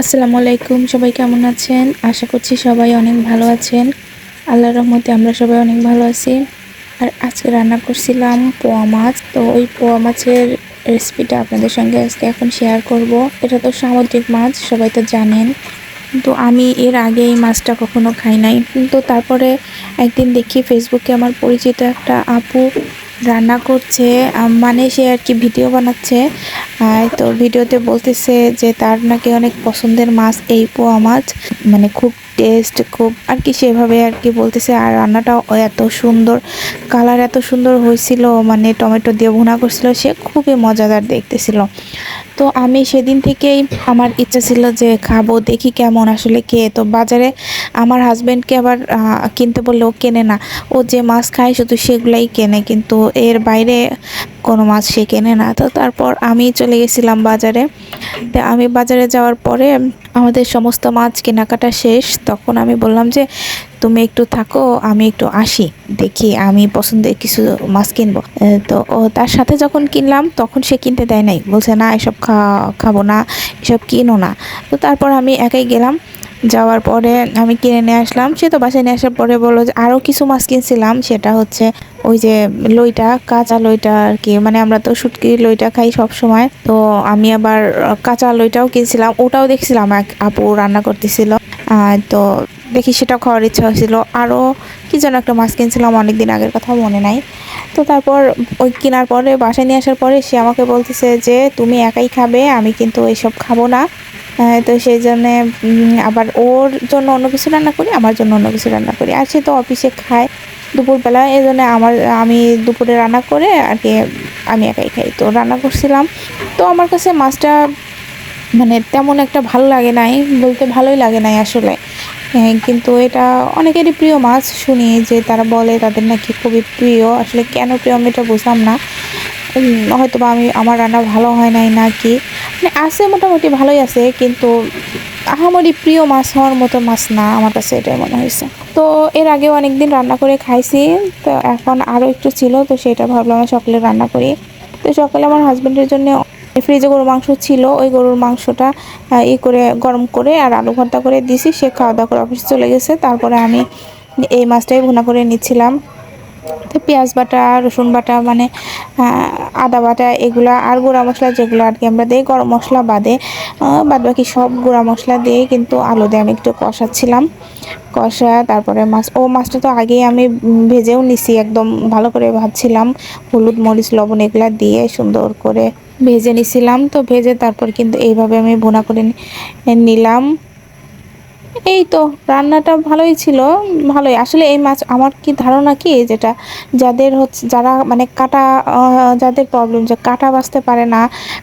আসসালামু আলাইকুম সবাই কেমন আছেন? আশা করছি সবাই অনেক ভালো আছেন। আল্লাহর রহমতে আমরা সবাই অনেক ভালো আছি। আর আজকে রান্না করছিলাম পোয়া মাছ। তো ওই পোয়া মাছের রেসিপিটা আপনাদের সঙ্গে আজকে এখন শেয়ার করব। এটা তো সামুদ্রিক মাছ, সবাই তো জানেন। কিন্তু আমি এর আগে এই মাছটা কখনো খাই নাই। কিন্তু তারপরে একদিন দেখি ফেসবুকে আমার পরিচিত একটা আপু রান্না করছে মানে সে আর কি ভিডিও বানাচ্ছে। আর তো ভিডিওতে বলতেছে যে তার নাকি অনেক পছন্দের মাছ এই পোয়া মাছ। মানে খুব টেস্ট খুব আর কি সেভাবে আর কি বলতেছে। আর রান্নাটাও এত সুন্দর কালার এত সুন্দর হয়েছিল। মানে টমেটো দিয়ে ভুনা করছিল। সে খুবই মজাদার দেখতেছিল। তো আমি সেদিন থেকেই আমার ইচ্ছা ছিল যে খাব, দেখি কেমন আসলে কে তো বাজারে আমার হাজব্যান্ডকে আবার কিনতে বললে, ও কেনে না। ও যে মাছ খায় শুধু সেগুলাই কেনে, কিন্তু এর বাইরে কোনো মাছ সে কেনে না। তো তারপর আমি চলে গেছিলাম বাজারে। তো আমি বাজারে যাওয়ার পরে আমাদের সমস্ত মাছ কেনাকাটা শেষ, তখন আমি বললাম যে, তুমি একটু থাকো, আমি একটু আসি, দেখি আমি পছন্দের কিছু মাছ কিনবো। তো ও তার সাথে যখন কিনলাম, তখন সে কিনতে দেয় নাই। বলছে, না, এসব খা, খাব না, এসব কিনো না। তো তারপর আমি একাই গেলাম। যাওয়ার পরে আমি কিনে নিয়ে আসলাম। সে তো বাসায় নিয়ে আসার পরে বলল যে আরও কিছু মাছ কিনছিলাম, সেটা হচ্ছে ওই যে লইটা, কাঁচা লইটা আর কি। মানে আমরা তো শুটকি লইটা খাই সব সময় তো আমি আবার কাঁচা লইটাও কিনছিলাম, ওটাও দেখছিলাম এক আপু রান্না করতেছিল। তো দেখি সেটা খাওয়ার ইচ্ছা হয়েছিল। আরও কি যেন একটা মাছ কিনছিলাম অনেক দিন আগের কথা মনে নাই। তো তারপর ওই কেনার পরে, বাসায় নিয়ে আসার পরে সে আমাকে বলতেছে যে, তুমি একাই খাবে, আমি কিন্তু এইসব খাব না। তো সেই জন্যে আবার ওর জন্য অন্য কিছু রান্না করি, আমার জন্য অন্য কিছু রান্না করি। আর সে তো অফিসে খায় দুপুরবেলা, এই জন্য আমার, আমি দুপুরে রান্না করে আর কি, আমি একাই খাই। তো রান্না করছিলাম। তো আমার কাছে মাছটা মানে তেমন একটা ভালো লাগে নাই, বলতে ভালোই লাগে নাই আসলে। কিন্তু এটা অনেকেরই প্রিয় মাছ শুনি যে তারা বলে তাদের নাকি খুবই প্রিয়। আসলে কেন প্রিয় আমি এটা বুঝলাম না। হয়তো বা আমি, আমার রান্না ভালো হয় নাই নাকি? মানে আছে, মোটামুটি ভালোই আছে, কিন্তু আহামরি প্রিয় মাছ হওয়ার মতো মাছ না, আমার কাছে এটাই মনে হয়েছে। তো এর আগেও অনেকদিন রান্না করে খাইছি, তো এখন আরও একটু ছিল, তো সেটা ভাবলাম সকালে রান্না করি। তো সকালে আমার হাজব্যান্ডের জন্য ফ্রিজে গরুর মাংস ছিল, ওই গরুর মাংসটা ই করে গরম করে আর আলু ভর্তা করে দিছি। সে খাওয়া দাওয়া করে অফিসে চলে গেছে। তারপরে আমি এই মাছটাই ভুনা করে নিচ্ছিলাম। তো পেঁয়াজ বাটা, রসুন বাটা মানে আদা বাটা, এগুলো আর গুঁড়া মশলা যেগুলো আর কি আমরা দিই, গরম মশলা বাদে বাদ বাকি সব গুঁড়া মশলা দিয়ে কিন্তু আলু দিয়ে আমি একটু কষাচ্ছিলাম। কষা, তারপরে মাছ, ও মাছটা তো আগেই আমি ভেজেও নিছি, একদম ভালো করে ভাজছিলাম। হলুদ, মরিচ, লবণ এগুলা দিয়ে সুন্দর করে ভেজে নিছিলাম, তো ভেজে তারপর কিন্তু এইভাবে আমি ভুনা করে নিলাম। এই তো, রান্নাটা ভালোই ছিল, ভালোই। আসলে এই মাছ আমার কি ধারণা কি, যেটা যাদের হচ্ছে যারা মানে কাটা যাদের প্রবলেম যে কাটা বাঁচতে পারে না,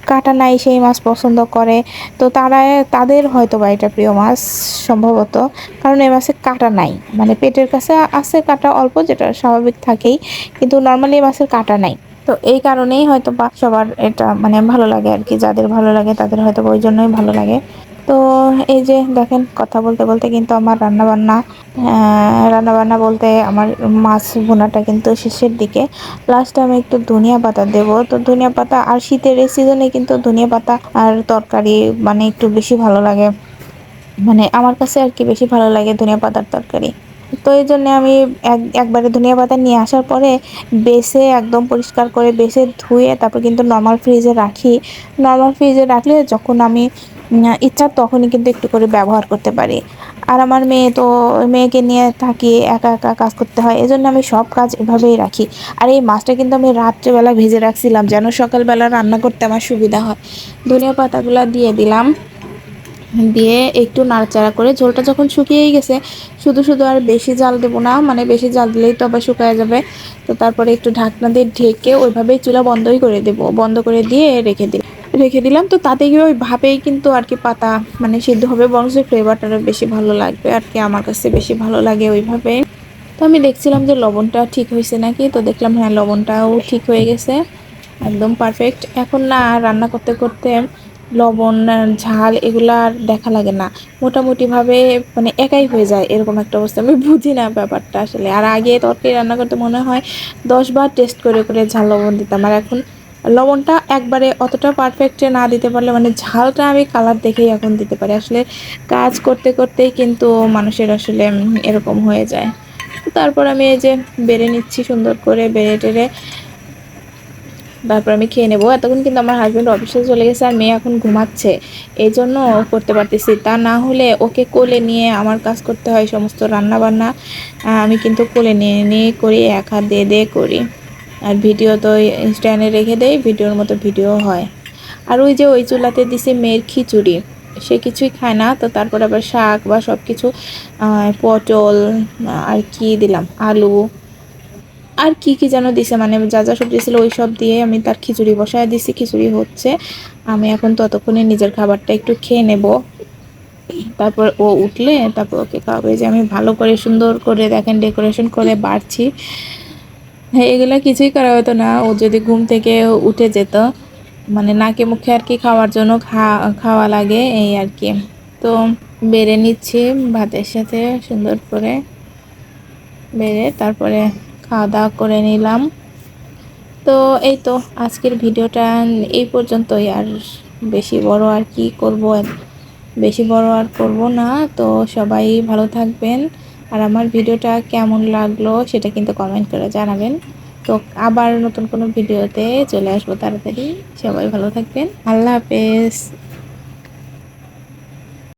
কাটা নাই সেই মাছ পছন্দ করে, তো তারা, তাদের হয়তো বা এটা প্রিয় মাছ সম্ভবত, কারণ এই মাছে কাটা নাই। মানে পেটের কাছে আছে কাটা অল্প, যেটা স্বাভাবিক থাকেই, কিন্তু নর্মালি এই মাছের কাটা নাই। তো এই কারণেই হয়তো বা সবার এটা মানে ভালো লাগে আর কি, যাদের ভালো লাগে তাদের হয়তো ওই জন্যই ভালো লাগে। তো এই যে দেখেন কথা বলতে বলতে কিন্তু আমার রান্না বান্না রান্না বান্না বলতে আমার মাছ বোনাটা কিন্তু শেষের দিকে। লাস্টে আমি একটু ধনিয়া পাতা দেব। তো ধনিয়া পাতা আর শীতের এই সিজনে কিন্তু ধনিয়া পাতা আর তরকারি মানে একটু বেশি ভালো লাগে। মানে আমার কাছে আর কি বেশি ভালো লাগে ধনিয়া পাতার তরকারি। তো এই জন্যে আমি এক, একবারে ধনিয়া পাতা নিয়ে আসার পরে বেছে একদম পরিষ্কার করে বেছে ধুয়ে তারপর কিন্তু নর্মাল ফ্রিজে রাখি। নর্মাল ফ্রিজে রাখলে যখন আমি ইচ্ছা তখনই কিন্তু একটু করে ব্যবহার করতে পারি। আর আমার মেয়ে তো, মেয়েকে নিয়ে থাকি, একা একা কাজ করতে হয়, এজন্য আমি সব কাজ এভাবেই রাখি। আর এই মাছটা কিন্তু আমি রাত্রেবেলা ভেজে রাখছিলাম, যেন সকালবেলা রান্না করতে আমার সুবিধা হয়। ধনিয়া পাতাগুলো দিয়ে দিলাম। দিয়ে একটু নাড়াচাড়া করে ঝোলটা যখন শুকিয়েই গেছে, শুধু শুধু আর বেশি জাল দেবো না মানে বেশি জাল দিলেই তো আবার শুকায় যাবে। তো তারপরে একটু ঢাকনা দিয়ে ঢেকে ওইভাবেই চুলা বন্ধই করে দেব, বন্ধ করে দিয়ে রেখে দিলাম। রেখে দিলাম, তো তাতে গিয়ে ওই ভাবেই কিন্তু আর কি পাতা মানে সিদ্ধ হবে, বরং ফ্লেভারটা বেশি ভালো লাগবে আর কি, আমার কাছে বেশি ভালো লাগে ওইভাবে। তো আমি দেখছিলাম যে লবণটা ঠিক হয়েছে নাকি, তো দেখলাম হ্যাঁ লবণটাও ঠিক হয়ে গেছে, একদম পারফেক্ট এখন না, রান্না করতে করতে লবণ, ঝাল এগুলো আর দেখা লাগে না। মোটামুটিভাবে মানে একাই হয়ে যায় এরকম একটা অবস্থা। আমি বুঝি না ব্যাপারটা আসলে। আর আগে তরকারি রান্না করতে মনে হয় দশ বার টেস্ট করে করে ঝাল লবণ দিতাম। আর এখন লবণটা একবারে অতটা পারফেক্টে না দিতে পারলে মানে ঝালটা আমি কালার দেখেই এখন দিতে পারি। আসলে কাজ করতে, করতেই কিন্তু মানুষের আসলে এরকম হয়ে যায়। তারপর আমি এই যে বেড়ে নিচ্ছি সুন্দর করে, বেড়ে টেড়ে তারপর আমি খেয়ে নেব। এতক্ষণ কিন্তু আমার হাজব্যান্ড অফিসে চলে গেছে আর মেয়ে এখন ঘুমাচ্ছে। এই জন্য করতে পারতেছি। তা না হলে ওকে কোলে নিয়ে আমার কাজ করতে হয় সমস্ত রান্না বান্না আমি কিন্তু কোলে নিয়ে নিয়ে করি, এক হাত দিয়ে দিয়ে করি। আর ভিডিও তো স্ট্যান্ডে রেখে দেই ভিডিওর মতো ভিডিও হয়। আর ওই যে ওই চুলাতে দিছে মেয়ের খিচুড়ি। সে কিছুই খায় না, তো তারপর আবার শাক বা সব কিছু পটল আর কি দিলাম? আলু। আর কি কি যেন দিছে মানে যা যা সবজি ছিল ওই সব দিয়ে আমি তার খিচুড়ি বসায় দিছি, খিচুড়ি হচ্ছে। আমি এখন ততক্ষণে নিজের খাবারটা একটু খেয়ে নেব। তারপর ও উঠলে তারপর ওকে খাওয়াবে। যে আমি ভালো করে সুন্দর করে দেখেন ডেকোরেশন করে বাড়ছি। হ্যাঁ এগুলো কিছুই করা হতো না। ও যদি ঘুম থেকে উঠে যেত মানে নাকে মুখে আর কি খাওয়ার জন্য খা- খাওয়া লাগে এই আর কি। তো বেড়ে নিচ্ছি ভাতের সাথে সুন্দর করে। বেড়ে তারপরে খাওয়া দাওয়া করে নিলাম। তো এই তো আজকের ভিডিওটা এই পর্যন্তই। আর বেশি বড় আর কি করব? বেশি বড় আর করব না। তো সবাই ভালো থাকবেন। আর আমার ভিডিওটা কেমন লাগল সেটা কিন্তু কমেন্ট করে জানাবেন। তো আবার নতুন কোনো ভিডিওতে চলে আসব তাড়াতাড়ি। সবাই ভালো থাকবেন। আল্লাহ হাফেজ।